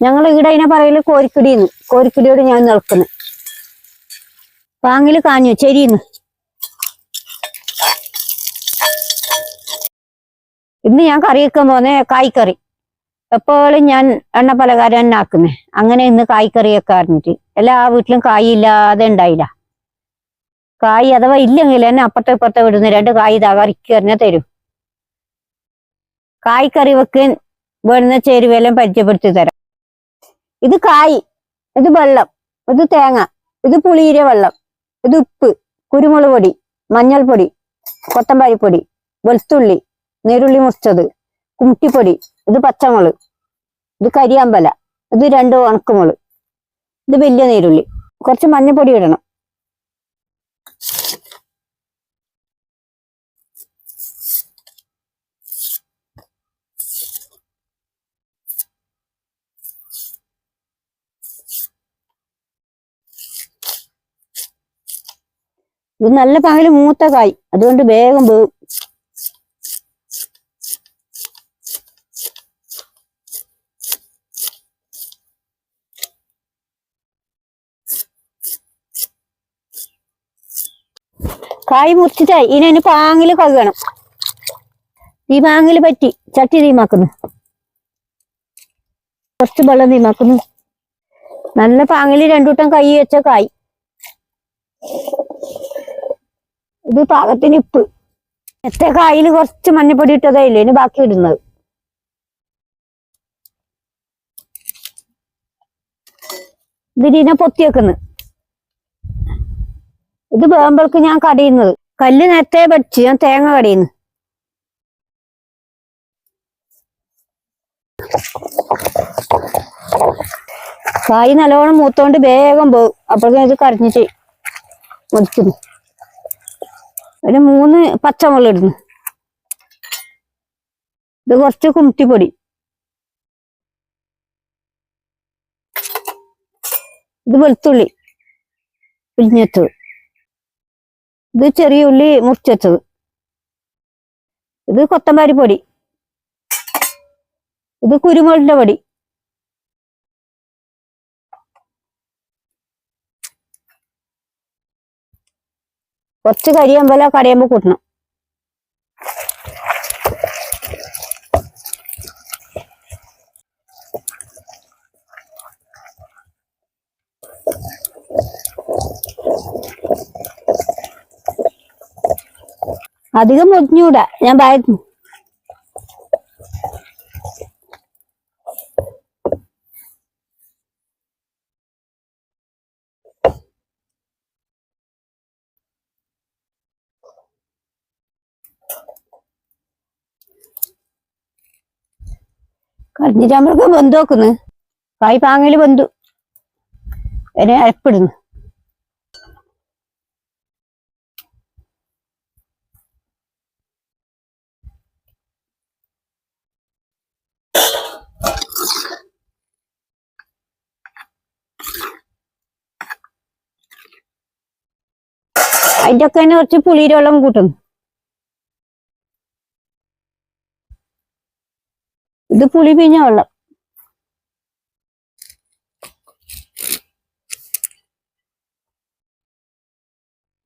ഞങ്ങൾ ഇവിടെ അതിനെ പറയൽ കോരിക്കുടിന്ന്. കോരിക്കുടിയോട് ഞാൻ നിൽക്കുന്നു. പാങ്ങിൽ കാഞ്ഞു ചെരിയുന്നു. ഇന്ന് ഞാൻ കറി വെക്കാൻ പോന്നെ കായ്ക്കറി. എപ്പോഴും ഞാൻ എണ്ണ പലകാരം തന്നെ ആക്കുന്നേ. അങ്ങനെ ഇന്ന് കായ്ക്കറിയൊക്കെ അറിഞ്ഞിട്ട് എല്ലാ വീട്ടിലും കായ് ഇല്ലാതെ ഉണ്ടായില്ല. കായ് അഥവാ ഇല്ലെങ്കിൽ എന്നെ അപ്പുറത്തെ ഇപ്പുറത്തെ വിടുന്ന രണ്ട് കായ് തകറിക്ക് കറിക്ക് തന്നെ തരും. കായ്ക്കറി വെക്കാൻ വേണ്ടുന്ന ചേരുവയെല്ലാം പരിചയപ്പെടുത്തി തരാം. ഇത് കായ് ഇത് വെള്ളം ഇത് തേങ്ങ ഇത് പുളിയിര വെള്ളം ഇത് ഉപ്പ് കുരുമുളക് പൊടി മഞ്ഞൾപ്പൊടി കൊത്തമ്പാരിപ്പൊടി വെളുത്തുള്ളി നീരുള്ളി മുറിച്ചത് കുമ്മിട്ടിപ്പൊടി ഇത് പച്ചമുളക് ഇത് കരിയാമ്പല ഇത് രണ്ട് ഉണക്കമുളക് ഇത് വലിയ നീരുള്ളി കുറച്ച് മഞ്ഞൾപ്പൊടി ഇടണം. ഇത് നല്ല പകൽ മൂത്ത കായ് അതുകൊണ്ട് വേഗം പോകും കായ് മുറിച്ചിട്ടായി ഇനി അതിന് പാങ്ങിൽ കഴുകണം. ഈ പാങ്ങിൽ പറ്റി ചട്ടി തീമാക്കുന്നു കുറച്ച് വെള്ളം തീമാക്കുന്നു നല്ല പാങ്ങിൽ രണ്ടുവട്ടം കൈ വെച്ച കായ്. ഇത് പാകത്തിന് ഇപ്പ് എത്ര കായിൽ കുറച്ച് മഞ്ഞപ്പൊടി ഇട്ടതായില്ലേ? ഇനി ബാക്കി ഇടുന്നത്. ഇതിനെ പൊത്തി വെക്കുന്നു. ഇത് വേമ്പൾക്ക് ഞാൻ കടയുന്നത്. കല്ല് നേരത്തെ പഠിച്ചു. ഞാൻ തേങ്ങ കടയുന്നു. കായ് നല്ലോണം മൂത്തോണ്ട് വേഗം പോകും അപ്പോഴത്തേക്കും ഇത് കരഞ്ഞിട്ട് മുറിക്കുന്നു. ഒരു മൂന്ന് പച്ചമുളക് ഇടുന്നു. ഇത് കുറച്ച് കുമിട്ടിപ്പൊടി ഇത് വെളുത്തുള്ളി പിഴിഞ്ഞത് ഇത് ചെറിയ ഉള്ളി മുറിച്ചെത്തത് ഇത് കൊത്തമ്പാരി പൊടി. ഇത് കുരുമുളകിന്റെ പൊടി. കുറച്ച് കരിയമ്പല കടയുമ്പോ കൂട്ടണം. അധികം മുറിഞ്ഞൂടാ ഞാൻ ഭയന്നു കരിഞ്ഞിട്ടാകുമ്പോഴൊക്കെ ബന്ധു വെക്കുന്നു. കായ് പാങ്ങൽ ബന്ധു. എന്നെ അരപ്പിടുന്നു. അതിന്റെ ഒക്കെ തന്നെ കുറച്ച് പുളിയുടെ വെള്ളം കൂട്ടുന്നു. ഇത് പുളി പിഞ്ഞ വെള്ളം.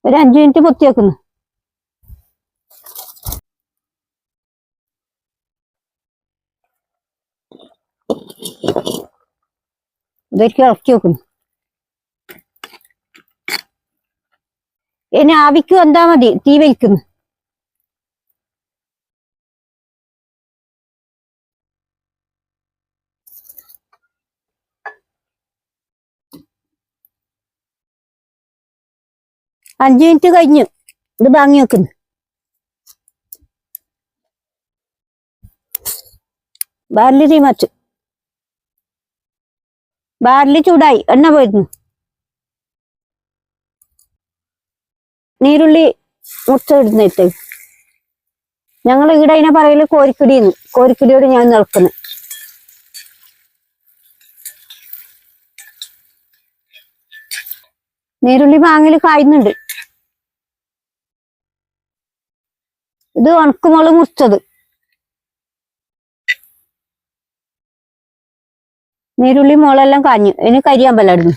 ഒരു അഞ്ചു മിനിറ്റ് പൊത്തി വെക്കുന്നു. ഇതൊരിക്കൽ ഇളക്കി വെക്കുന്നു. ഇനി ആവിക്ക് എന്താ മതി തീ വലിക്കുന്നു. അഞ്ചു മിനിറ്റ് കഴിഞ്ഞു ഇത് വാങ്ങി വെക്കുന്നു. ബാർലി തീ മച്ചു ബാർലി ചൂടായി. എണ്ണ പോയിരുന്നു. നീരുള്ളി മുറിച്ചിടുന്നിട്ട് ഞങ്ങൾ ഇവിടെ അതിനെ പറയൽ കോരിക്കുടിന്ന്. കോരിക്കുടിയോട് ഞാൻ നിൽക്കുന്നു. നീരുള്ളി മാങ്ങൽ കായുന്നുണ്ട്. ഇത് ഉണക്കുമുളക് മുറിച്ചത്. നീരുള്ളി മുളെല്ലാം കാഞ്ഞു. ഇനി കരിയാമ്പല ഇടുന്നു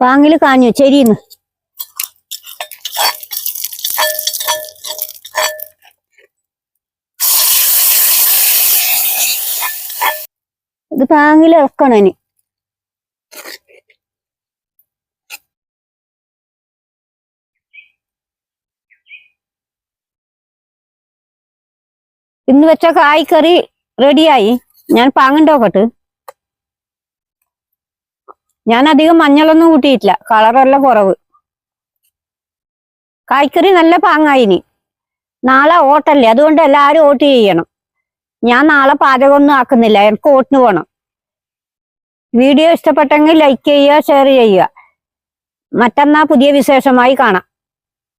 പാങ്ങിൽ കാഞ്ഞു ചെരിയുന്നു. ഇത് പാങ്ങിൽ ഇറക്കണം ഇനി. ഇന്ന് വെച്ച കായ്ക്കറി റെഡിയായി. ഞാൻ പാങ്ങണ്ടോക്കട്ട് ഞാൻ അധികം മഞ്ഞളൊന്നും കൂട്ടിയിട്ടില്ല. കളറെല്ലാം കുറവ്. കായ്ക്കറി നല്ല പാങ്ങായിനി നാളെ ഓട്ടല്ലേ? അതുകൊണ്ട് എല്ലാവരും ഓട്ട് ചെയ്യണം. ഞാൻ നാളെ പാചകമൊന്നും ആക്കുന്നില്ല. എനിക്ക് ഓട്ടിന് പോകണം വീഡിയോ ഇഷ്ടപ്പെട്ടെങ്കിൽ ലൈക്ക് ചെയ്യുക ഷെയർ ചെയ്യുക. മറ്റന്നാ പുതിയ വിശേഷമായി കാണാം.